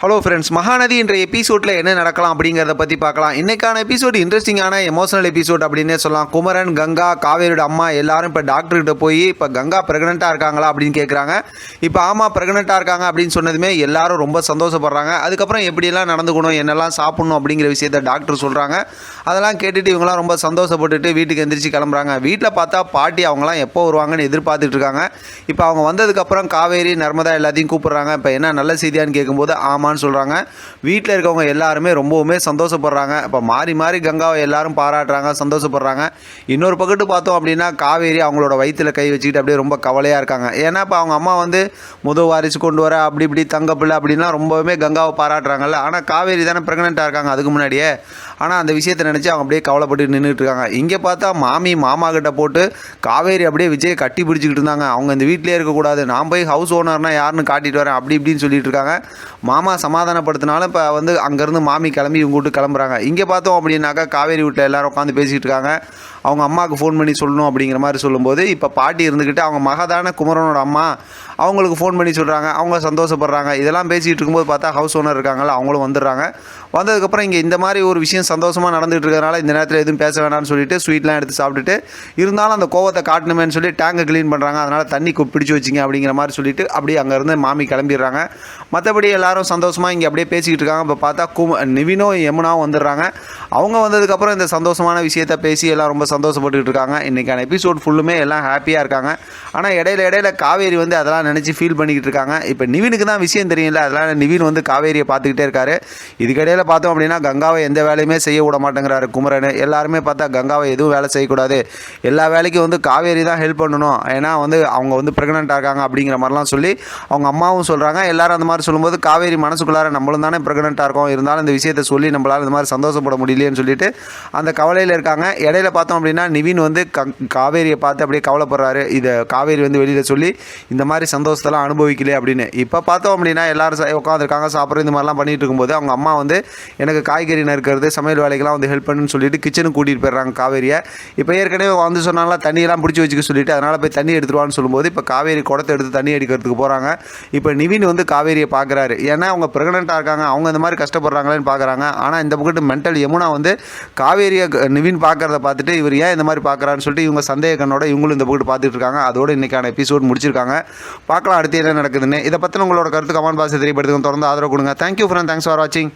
Hello friends Mahanadi என்ற எபிசோடில் என்ன நடக்கலாம் அப்படிங்கிறத பற்றி பார்க்கலாம். இன்றைக்கான எபிசோடு இன்ட்ரெஸ்டிங்கான எமோஷனல் எபிசோட் அப்படின்னே சொல்லலாம். குமரன் கங்கா காவேரியோட அம்மா எல்லாரும் இப்போ டாக்டர்கிட்ட போய் இப்போ கங்கா ப்ரெக்னெண்ட்டாக இருக்காங்களா அப்படின்னு கேட்குறாங்க இப்போ ஆமாம் ப்ரெக்னெண்ட்டாக இருக்காங்க அப்படின்னு சொன்னதுமே எல்லாரும் ரொம்ப சந்தோஷப்படுறாங்க. அதுக்கப்புறம் எப்படியெல்லாம் நடந்துக்கணும் என்னெல்லாம் சாப்பிடணும் அப்படிங்கிற விஷயத்த டாக்டர் சொல்கிறாங்க அதெல்லாம் கேட்டுட்டு இவங்களாம் ரொம்ப சந்தோஷப்பட்டுட்டு வீட்டுக்கு எந்திரிச்சு கிளம்புறாங்க. வீட்டில் பார்த்தா பாட்டி அவங்களாம் எப்போ வருவாங்கன்னு எதிர்பார்த்துட்டு இருக்காங்க. இப்போ அவங்க வந்ததுக்கப்புறம் காவேரி நர்மதா எல்லாத்தையும் கூப்பிட்றாங்க. இப்போ என்ன நல்ல செய்தியான்னு கேட்கும்போது ஆமாம் ஆமான்னு சொல்கிறாங்க வீட்டில் இருக்கவங்க எல்லாருமே ரொம்பவுமே சந்தோஷப்படுறாங்க. இப்போ மாறி மாறி கங்காவை எல்லாரும் பாராட்டுறாங்க சந்தோஷப்படுறாங்க. இன்னொரு பக்கத்து பார்த்தோம் அப்படின்னா காவேரி அவங்களோட வயிற்றில் கை வச்சுக்கிட்டு அப்படியே ரொம்ப கவலையாக இருக்காங்க. ஏன்னா இப்போ அவங்க அம்மா வந்து முத வாரிசு கொண்டு வர அப்படி இப்படி தங்கப்பிள்ளை அப்படின்னா ரொம்பவுமே கங்காவை பாராட்டுறாங்கல்ல. ஆனால் காவேரி தானே ப்ரெக்னெண்ட்டாக இருக்காங்க அதுக்கு முன்னாடியே. ஆனால் அந்த விஷயத்தை நினச்சி அவங்க அப்படியே கவலைப்பட்டு நின்றுட்டு இருக்காங்க. இங்கே பார்த்தா மாமி மாமா கிட்ட போட்டு காவேரி அப்படியே விஜய் கட்டி பிடிச்சிக்கிட்டு இருந்தாங்க. அவங்க இந்த வீட்டிலே இருக்கக்கூடாது. நான் போய் ஹவுஸ் ஓனர்னால் யாருன்னு காட்டிட்டு வரேன். அப்படி இப்படின்னு சொல்லிட்டு இருக்காங்க. மாமா சமாதானப்படுத்தினாலும் இப்போ வந்து அங்கேருந்து மாமி கிளம்பி இவங்க வீட்டு கிளம்புறாங்க. இங்கே பார்த்தோம் அப்படின்னாக்கா காவேரி வீட்டில் எல்லாரும் உட்காந்து பேசிகிட்டு இருக்காங்க. அவங்க அம்மாவுக்கு ஃபோன் பண்ணி சொல்லணும் அப்படிங்கிற மாதிரி சொல்லும்போது இப்போ பாட்டி இருந்துக்கிட்டு அவங்க மகதான குமரனோட அம்மா அவங்களுக்கு ஃபோன் பண்ணி சொல்கிறாங்க அவங்க சந்தோஷப்படுறாங்க. இதெல்லாம் பேசிகிட்டு இருக்கும்போது பார்த்தா ஹவுஸ் ஓனர் இருக்காங்கள அவங்களும் வந்துடுறாங்க. வந்ததுக்கப்புறம் இங்கே இந்த மாதிரி ஒரு விஷயம் சந்தோஷமாக நடந்துகிட்டு இருக்கிறனால இந்த நேரத்தில் எதுவும் பேச வேணாம்னு சொல்லிட்டு ஸ்வீட்லாம் எடுத்து சாப்பிட்டுட்டு இருந்தாலும் அந்த கோவத்தை காட்டணுமேன்னு சொல்லி டேங்கை க்ளீன் பண்ணுறாங்க அதனால் தண்ணி கு- வச்சிங்க அப்படிங்கிற மாதிரி சொல்லிட்டு அப்படியே அங்கேருந்து மாமி கிளம்பிடுறாங்க. மற்றபடி எல்லாரும் சந்தோஷமாக இங்கே அப்படியே பேசிக்கிட்டு இருக்காங்க. இப்போ பார்த்தா கும நிவினோ யமுனாவும் வந்துடுறாங்க. அவங்க வந்ததுக்கப்புறம் இந்த சந்தோஷமான விஷயத்த பேசி எல்லாம் ரொம்ப சந்தோஷப்பட்டுக்கிட்டு இருக்காங்க. இன்றைக்கான எபிசோட் ஃபுல்லுமே எல்லாம் ஹாப்பியாக இருக்காங்க. ஆனால் இடையில இடையில காவேரி வந்து அதெல்லாம் நினச்சி ஃபீல் பண்ணிக்கிட்டு இருக்காங்க. இப்போ நிவினுக்கு தான் விஷயம் தெரியல அதெல்லாம் நிவின் வந்து காவேரியை பார்த்துக்கிட்டே இருக்காரு. இதுக்கிடையில் பார்த்தோம் அப்படின்னா கங்காவை எந்த வேலையுமே செய்ய விட மாட்டேங்கிறாரு குமரன். எல்லாருமே பார்த்தா கங்காவை எதுவும் வேலை செய்யக்கூடாது. எல்லா வேலைக்கும் வந்து காவேரி தான் ஹெல்ப் பண்ணணும். ஏன்னா வந்து அவங்க வந்து ப்ரெக்னெண்ட்டாக இருக்காங்க அப்படிங்கிற மாதிரிலாம் சொல்லி அவங்க அம்மாவும் சொல்கிறாங்க எல்லாரும் அந்த மாதிரி சொல்லும்போது காவேரி மனசுக்குள்ளார நம்மளும் தானே ப்ரெக்னெண்ட்டாக இருக்கோம். இருந்தாலும் இந்த விஷயத்தை சொல்லி நம்மளால் இந்த மாதிரி சந்தோஷப்பட முடியலையேன்னு சொல்லிட்டு அந்த கவலையில் இருக்காங்க. இடையில பார்த்தோம் அப்படின்னா நிவின் வந்து க காவேரியை பார்த்து அப்படியே கவலைப்படுறாரு. இதை காவேரி வந்து வெளியில் சொல்லி இந்த மாதிரி சந்தோஷத்தெல்லாம் அனுபவிக்கலையே அப்படின்னு. இப்போ பார்த்தோம் அப்படின்னா எல்லாரும் உட்காந்துருக்காங்க சாப்பிட்ற இந்த மாதிரிலாம் பண்ணிட்டு இருக்கும்போது அவங்க அம்மா வந்து எனக்கு காய்கறி நறுக்கிறது சமையல் வேலைக்கெல்லாம் வந்து ஹெல்ப் பண்ணுன்னு சொல்லிட்டு கிச்சனுக்கு கூட்டிகிட்டு போயிடுறாங்க காவேரியை. இப்போ ஏற்கனவே வந்து சொன்னாலாம் தண்ணியெல்லாம் பிடிச்சி வச்சுக்க சொல்லிட்டு அதனால் போய் தண்ணி எடுத்துருவான்னு சொல்லும்போது இப்போ காவேரி குடத்தை எடுத்து தண்ணி அடிக்கிறதுக்கு போகிறாங்க இப்போ நிவின் வந்து காவேரியை பார்க்குறாரு. ஏன்னா அவங்க ப்ரெக்னெண்ட்டாக இருக்காங்க அவங்க இந்த மாதிரி கஷ்டப்படுறாங்களேன்னு பார்க்குறாங்க ஆனால் இந்த பக்கத்து மென்டல் யமுனா வந்து காவேரியை க- நிவின் பார்க்குறத பார்த்துட்டு இவர் ஏன் இந்த மாதிரி பார்க்குறான்னு சொல்லிட்டு இவங்க சந்தேக கண்ணோட இவங்களும் இந்த பக்கத்து பார்த்துட்டு இருக்காங்க அதோட இன்னைக்கான எபிசோட் முடிச்சிருக்காங்க. பார்க்கலாம் அடுத்து என்ன நடக்குதுன்னு. இதை பற்றின உங்களோட கருத்து கமெண்ட் பாக்ஸ் தெரியப்படுத்துங்க. தொடர்ந்து ஆதரவு கொடுங்க. தேங்க்யூ ஃப்ரெண்ட் தேங்க்ஸ் ஃபார் வாட்சிங்